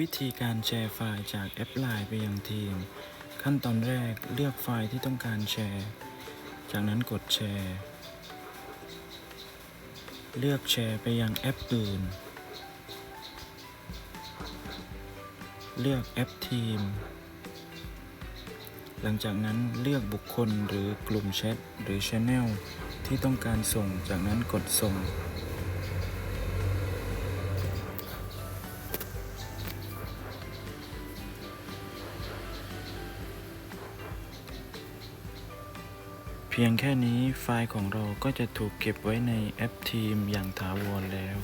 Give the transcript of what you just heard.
วิธีการแชร์ไฟล์จากแอปไลน์ไปยังทีม ขั้นตอนแรกเลือกไฟล์ที่ต้องการแชร์ จากนั้นกดแชร์ เลือกแชร์ไปยังแอปอื่น เลือกแอปทีม หลังจากนั้นเลือกบุคคลหรือกลุ่มแชทหรือ Channel ที่ต้องการส่ง จากนั้นกดส่ง เพียงแค่นี้ไฟล์ของเราก็จะถูกเก็บไว้ในแอปทีมอย่างถาวรแล้ว